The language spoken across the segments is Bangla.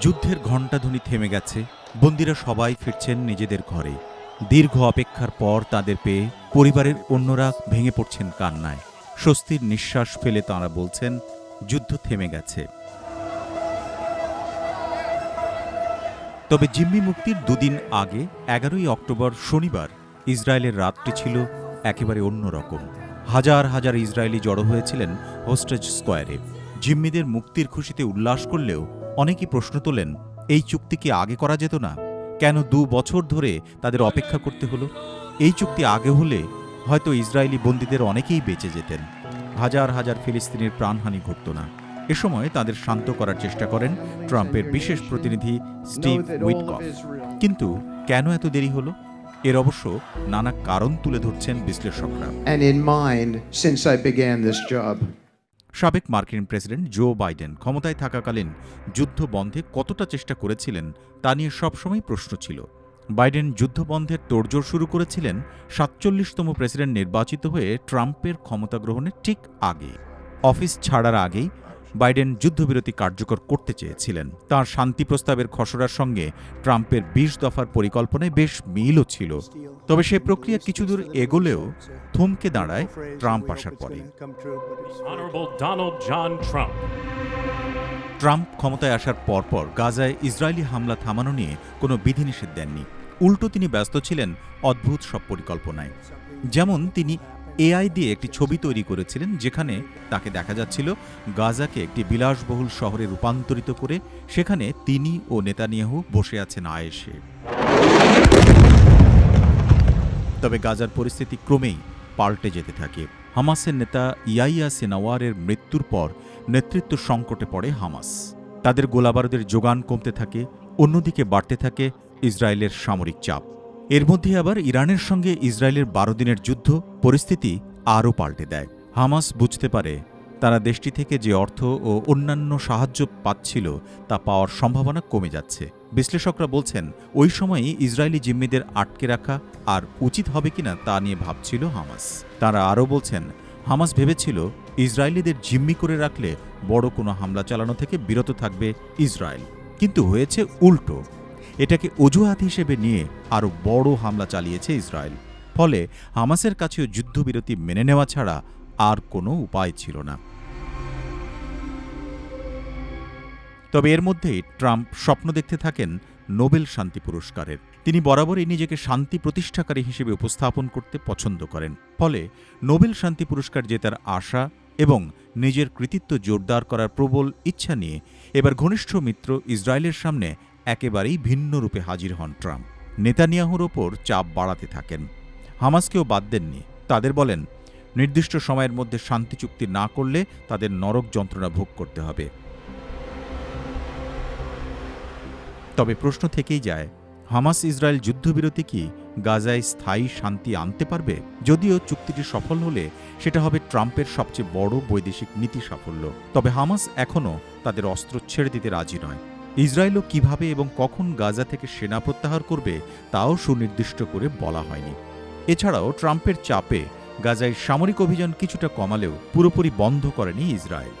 যুদ্ধের ঘণ্টাধ্বনি থেমে গেছে। বন্দিরা সবাই ফিরছেন নিজেদের ঘরে। দীর্ঘ অপেক্ষার পর তাদের পেয়ে পরিবারের অন্যরা ভেঙে পড়ছেন কান্নায়। স্বস্তির নিঃশ্বাস ফেলে তাঁরা বলছেন, যুদ্ধ থেমে গেছে। তবে জিম্মি মুক্তির দুদিন আগে, এগারোই অক্টোবর শনিবার, ইসরায়েলের রাতটি ছিল একেবারে অন্যরকম। হাজার হাজার ইসরায়েলি জড়ো হয়েছিলেন হোস্টেজ স্কোয়ারে। জিম্মিদের মুক্তির খুশিতে উল্লাস করলেও অনেকেই প্রশ্ন তোলেন, এই চুক্তি কি আগে করা যেত না? কেন দু বছর ধরে তাদের অপেক্ষা করতে হলো? এই চুক্তি আগে হলে হয়তো ইসরায়েলি বন্দীদের অনেকেই বেঁচে যেতেন। হাজার হাজার ফিলিস্তিনির প্রাণহানি ঘটত না। এ সময় তাদের শান্ত করার চেষ্টা করেন ট্রাম্পের বিশেষ প্রতিনিধি স্টিভ উইটকফ। কিন্তু কেন এত দেরি হলো? এর অবশ্য নানা কারণ তুলে ধরছেন বিশ্লেষকরা। সাবেক মার্কিন প্রেসিডেন্ট জো বাইডেন ক্ষমতায় থাকাকালীন যুদ্ধ বন্ধে কতটা চেষ্টা করেছিলেন তা নিয়ে সবসময় প্রশ্ন ছিল। বাইডেন যুদ্ধ বন্ধের তোড়জোড় শুরু করেছিলেন সাতচল্লিশতম প্রেসিডেন্ট নির্বাচিত হয়ে ট্রাম্পের ক্ষমতা গ্রহণের ঠিক আগে। অফিস ছাড়ার আগেই বাইডেন যুদ্ধবিরতি কার্যকর করতে চেয়েছিলেন। তার শান্তি প্রস্তাবের খসড়ার সঙ্গে ট্রাম্পের বিশ দফার পরিকল্পনায় বেশ মিলও ছিল। তবে সে প্রক্রিয়া কিছুদূর এগোলেও থমকে দাঁড়ায় ট্রাম্প আসার পরে. ট্রাম্প ক্ষমতায় আসার পরপর গাজায় ইসরায়েলি হামলা থামানো নিয়ে কোনো বিধিনিষেধ দেননি। উল্টো তিনি ব্যস্ত ছিলেন অদ্ভুত সব পরিকল্পনায়। যেমন তিনি এআই দিয়ে একটি ছবি তৈরি করেছিলেন, যেখানে তাকে দেখা যাচ্ছিল গাজাকে একটি বিলাসবহুল শহরে রূপান্তরিত করে, সেখানে তিনি ও নেতানিয়াহু বসে আছেন আয়েসে তবে গাজার পরিস্থিতি ক্রমেই পাল্টে যেতে থাকে। হামাসের নেতা ইয়াইয়া সিনাওয়ারের মৃত্যুর পর নেতৃত্ব সংকটে পড়ে হামাস। তাদের গোলাবারুদের যোগান কমতে থাকে, অন্যদিকে বাড়তে থাকে ইসরায়েলের সামরিক চাপ। এর মধ্যে আবার ইরানের সঙ্গে ইসরায়েলের বারো দিনের যুদ্ধ, পরিস্থিতি আরও পাল্টে দেয়। হামাস বুঝতে পারে তারা দেশটি থেকে যে অর্থ ও অন্যান্য সাহায্য পাচ্ছিল তা পাওয়ার সম্ভাবনা কমে যাচ্ছে। বিশ্লেষকরা বলছেন, ওই সময়ই ইসরায়েলি জিম্মিদের আটকে রাখা আর উচিত হবে কিনা তা নিয়ে ভাবছিল হামাস। তারা আরও বলছেন, হামাস ভেবেছিল ইসরায়েলিদের জিম্মি করে রাখলে বড় কোনো হামলা চালানো থেকে বিরত থাকবে ইসরায়েল। কিন্তু হয়েছে উল্টো। এটাকে অজুহাত হিসেবে নিয়ে আরও বড় হামলা চালিয়েছে ইসরায়েল। ফলে হামাসের কাছেও যুদ্ধবিরতি মেনে নেওয়া ছাড়া আর কোনো উপায় ছিল না। তবে এর মধ্যেই ট্রাম্প স্বপ্ন দেখতে থাকেন নোবেল শান্তি পুরস্কারের। তিনি বরাবরই নিজেকে শান্তি প্রতিষ্ঠাকারী হিসেবে উপস্থাপন করতে পছন্দ করেন। ফলে নোবেল শান্তি পুরস্কার জেতার আশা এবং নিজের কৃতিত্ব জোরদার করার প্রবল ইচ্ছা নিয়ে এবার ঘনিষ্ঠ মিত্র ইসরায়েলের সামনে একেবারেই ভিন্ন রূপে হাজির হন ট্রাম্প। নেতানিয়াহুর ওপর চাপ বাড়াতে থাকেন। হামাসকেও বাদ দেননি। তাদের বলেন, নির্দিষ্ট সময়ের মধ্যে শান্তি চুক্তি না করলে তাদের নরক যন্ত্রণা ভোগ করতে হবে। তবে প্রশ্ন থেকেই যায়, হামাস ইসরায়েল যুদ্ধবিরতি কি গাজায় স্থায়ী শান্তি আনতে পারবে? যদিও চুক্তিটি সফল হলে সেটা হবে ট্রাম্পের সবচেয়ে বড় বৈদেশিক নীতি সাফল্য। তবে হামাস এখনও তাদের অস্ত্র ছেড়ে দিতে রাজি নয়। ইসরায়েলও কীভাবে এবং কখন গাজা থেকে সেনা প্রত্যাহার করবে, তাও সুনির্দিষ্ট করে বলা হয়নি। এছাড়াও ট্রাম্পের চাপে গাজায় সামরিক অভিযান কিছুটা কমালেও পুরোপুরি বন্ধ করেনি ইসরায়েল।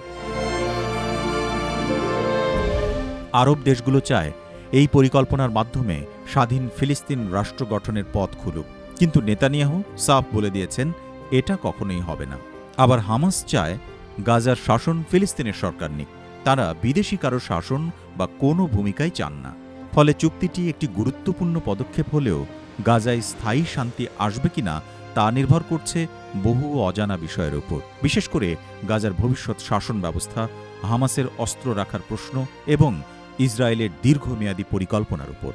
আরব দেশগুলো চায় এই পরিকল্পনার মাধ্যমে স্বাধীন ফিলিস্তিন রাষ্ট্র গঠনের পথ খুলুক। কিন্তু নেতানিয়াহু সাফ বলে দিয়েছেন, এটা কখনোই হবে না। আবার হামাস চায় গাজার শাসন ফিলিস্তিনের সরকার নিক। তারা বিদেশি কারও শাসন বা কোনো ভূমিকাই চান না। ফলে চুক্তিটি একটি গুরুত্বপূর্ণ পদক্ষেপ হলেও গাজায় স্থায়ী শান্তি আসবে কিনা তা নির্ভর করছে বহু অজানা বিষয়ের উপর বিশেষ করে গাজার ভবিষ্যৎ শাসন ব্যবস্থা, হামাসের অস্ত্র রাখার প্রশ্ন এবং ইসরায়েলের দীর্ঘমেয়াদী পরিকল্পনার উপর